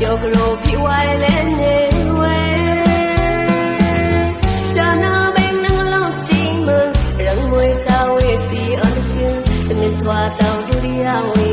your glow be wild 要。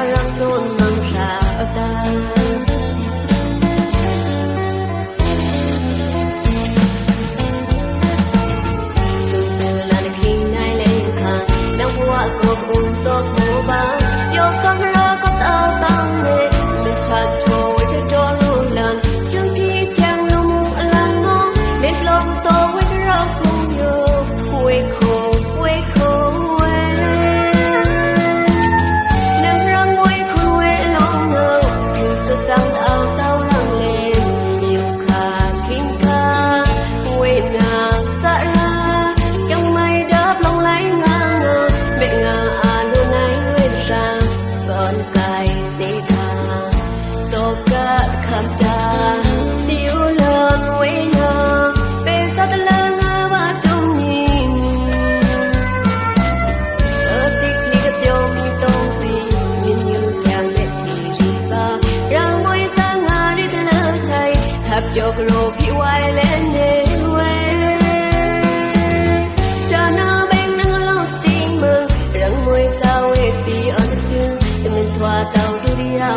corazón ကရိုပြဝိုင်လဲနေဝဲจานาเบงนังลองติงมรังมวยซาเวซีออนชินเมนทวาตองดุริยา